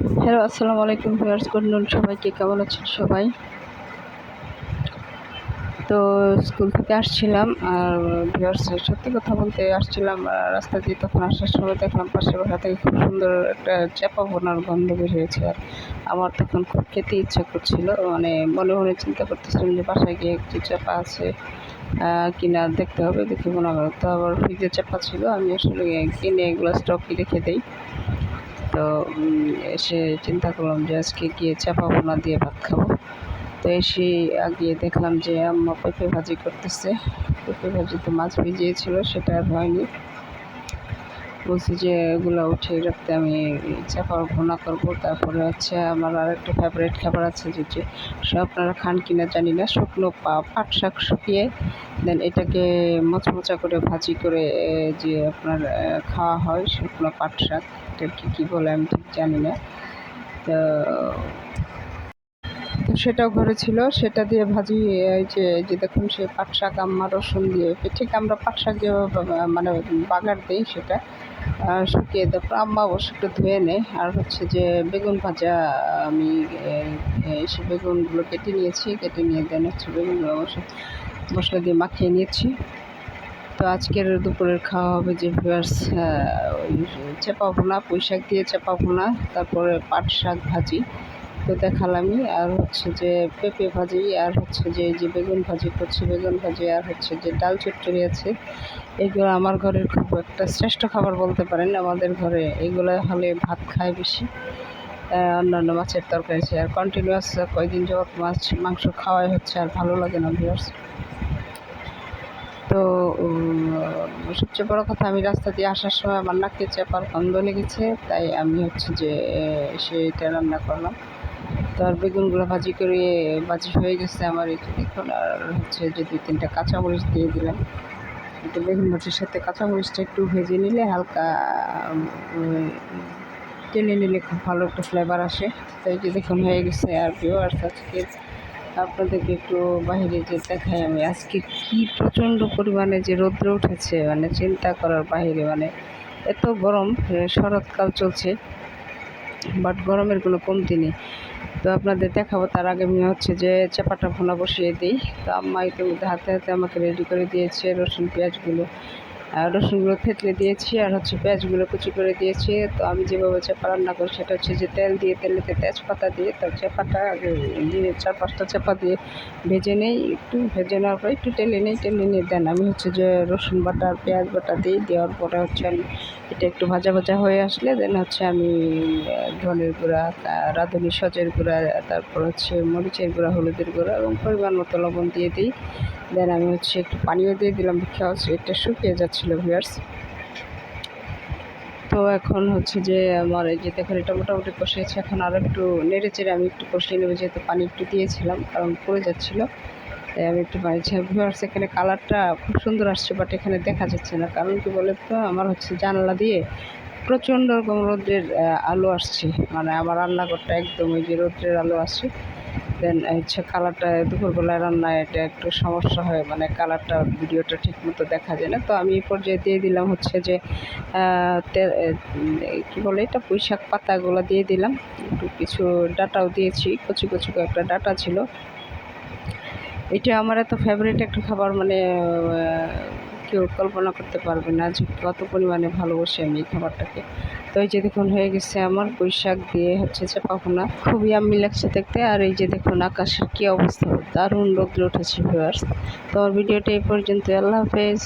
Hello, আসসালামু আলাইকুম viewers, good নুন সবাইকে, কেমন আছেন সবাই? তো স্কুল থেকে আসছিলাম আর ভিউয়ার্স, সত্যি কথা বলতে আসছিলাম রাস্তা দিয়ে তখন আসার সময় দেখলাম পাশের বাসা থেকে খুব সুন্দর একটা চাপা বোনার গন্ধ বের হয়েছে আর আমার তখন খুব খেতে ইচ্ছা করছিল মানে মনে মনে চিন্তা করতেছিলাম যে বাসায় গিয়ে একটু চাপা আছে কিনা দেখতে হবে, দেখে মনে করো তো আবার ফ্রিজে চাপা ছিল, আমি আসলে কিনে এগুলো স্টকে রেখে দিই। তো এসে চিন্তা করলাম যে আজকে গিয়ে চাপা পোনা দিয়ে ভাত খাব। তো এসে গিয়ে দেখলাম যে আম্মা পেঁপে ভাজি করতেছে। পেঁপে ভাজি তো মাছ ভিজিয়েছিল, সেটা আর হয়নি। বলছি যে এগুলো উঠে রাখতে আমি চাপা ভোনা করব। তারপরে হচ্ছে আমার আর একটা ফেভারিট খাবার আছে সে আপনারা খান কিনা জানি না, শুকনো পা পাট শাক শুকিয়ে দেন এটাকে মচমচা করে ভাজি করে যে আপনার খাওয়া হয় শুকনো পাট শাক। এটাকে কী বলে আমি ঠিক জানি না। তো তো সেটাও ঘরে ছিল সেটা দিয়ে ভাজি, এই যে যে দেখুন সে পাট শাক, আম্মা রসুন দিয়ে, ঠিক আমরা পাট শাক মানে বাগার দিই সেটা শুকিয়ে তারপর আম্মা অবশ্য একটু ধুয়ে নেয়। আর হচ্ছে যে বেগুন ভাজা, আমি সে বেগুনগুলো কেটে নিয়েছি, কেটে নিয়ে দেন হচ্ছে বেগুনগুলো অবশ্য মশলা দিয়ে মাখিয়ে নিয়েছি। তো আজকের দুপুরের খাওয়া হবে যে ভিউয়ার্স ওই চেপা ভুনা পুঁই শাক দিয়ে চেপা ভুনা, তারপরে পাট শাক ভাজি তো দেখালামই আর হচ্ছে যে পেঁপে ভাজি, আর হচ্ছে যে যে বেগুন ভাজি করছি, বেগুন ভাজি, আর হচ্ছে যে ডাল চচ্চড়ি আছে। এগুলো আমার ঘরের খুব একটা শ্রেষ্ঠ খাবার বলতে পারেন। আমাদের ঘরে এগুলো হলে ভাত খায় বেশি অন্যান্য মাছের তরকারি। আর কন্টিনিউয়াস কয়েকদিন যাবত মাছ, মাংস খাওয়াই হচ্ছে, আর ভালো লাগে না ভিউয়ার্স তো সবচেয়ে বড় কথা আমি রাস্তা দিয়ে আসার সময় আমার নাকে চাপার গন্ধ লেগেছে, তাই আমি হচ্ছে যে সেটা রান্না করলাম। তো আর বেগুনগুলো ভাজি করে, ভাজি হয়ে গেছে আমার একটু দেখুন আর হচ্ছে যে দুই তিনটা কাঁচামরিচ দিয়ে দিলাম। তো বেগুন ভাজির সাথে কাঁচামরিচটা একটু ভেজে নিলে হালকা টেনে নিলে খুব ভালো একটা ফ্লেভার আসে। তাই যে দেখুন, হয়ে গেছে আর আর আজকে আপনাদেরকে একটু বাহিরে যে দেখাই আমি। আজকে কি প্রচণ্ড পরিমাণে যে রৌদ্র উঠেছে মানে চিন্তা করার বাহিরে মানে এত গরম শরৎকাল চলছে বাট গরমের কোনো কমতি নেই। তো আপনাদের দেখাবো, তার আগে আমি হচ্ছে যে চাপাটা ভোনা বসিয়ে দিই। তো আম্মা ইতিমধ্যে হাতে হাতে আমাকে রেডি করে দিয়েছে রসুন, পেঁয়াজগুলো। রসুনগুলো থেতলে দিয়েছি আর হচ্ছে পেঁয়াজগুলো কুচি করে দিয়েছি। তো আমি যেভাবে চাপা রান্না করি সেটা হচ্ছে যে তেল দিয়ে, তেলেতে তেজপাতা দিয়ে তার চাপাটা দিয়ে চার পাঁচটা চাপা দিয়ে ভেজে নেই, একটু ভেজে নেওয়ার পরে একটু টেলে নেই, টেলে নিয়ে দেন আমি হচ্ছে যে রসুন বাটা, পেঁয়াজ বাটা দিই দেওয়ার পরে হচ্ছে আমি এটা একটু ভাজা ভাজা হয়ে আসলে দেন হচ্ছে আমি ধনের গুঁড়া রাঁধুনি সজের গুঁড়া, তারপর হচ্ছে মরিচের গুঁড়া, হলুদের গুঁড়া এবং পরিমাণ মতো লবণ দিয়ে দিই। দেন আমি হচ্ছে একটু পানিও দিয়ে দিলাম হচ্ছে, এটা শুকিয়ে যাচ্ছিল ভিয়ার্স তো এখন হচ্ছে যে আমার এই যে দেখুন, এটা মোটামুটি কষিয়েছে এখন আরও একটু নেড়ে চেড়ে আমি একটু কষিয়ে নেব, যেহেতু পানি একটু দিয়েছিলাম, কারণ পড়ে যাচ্ছিল। তাই আমি একটু বানিয়েছি ভিউয়ার্স এখানে কালারটা খুব সুন্দর আসছে বাট এখানে দেখা যাচ্ছে না। কারণ কি বলে তো আমার হচ্ছে জানলা দিয়ে প্রচণ্ড রকম রোদ্রের আলো আসছে। মানে আমার রান্নাঘরটা একদম ওই যে রোদ্রের আলো আসছে। দেন হচ্ছে কালারটা দুপুরবেলায় রান্নায় এটা একটু সমস্যা হয় মানে কালারটা ভিডিওটা ঠিক মতো দেখা যায় না। তো আমি এই পর্যায়ে দিয়ে দিলাম হচ্ছে যে কী বলে এটা, পুঁইশাক পাতাগুলো দিয়ে দিলাম। একটু কিছু ডাটাও দিয়েছি, কচি কচি একটা ডাটা ছিল। এটা আমার এত ফেভারিট একটা খাবার মানে কেউ কল্পনা করতে পারবে না যে কত পরিমাণে ভালোবাসি আমি এই খাবারটাকে। তো এই যে দেখুন, হয়ে গেছে আমার বৈশাখ দিয়ে হচ্ছে চাপাখোনা খুবই আমি লাগছে দেখতে, আর এই যে দেখুন আকাশের কী অবস্থা। দারুণ রোদ্র উঠেছে ভিউয়ার্স তো ভিডিওটা এই পর্যন্ত আল্লাহ হাফেজ।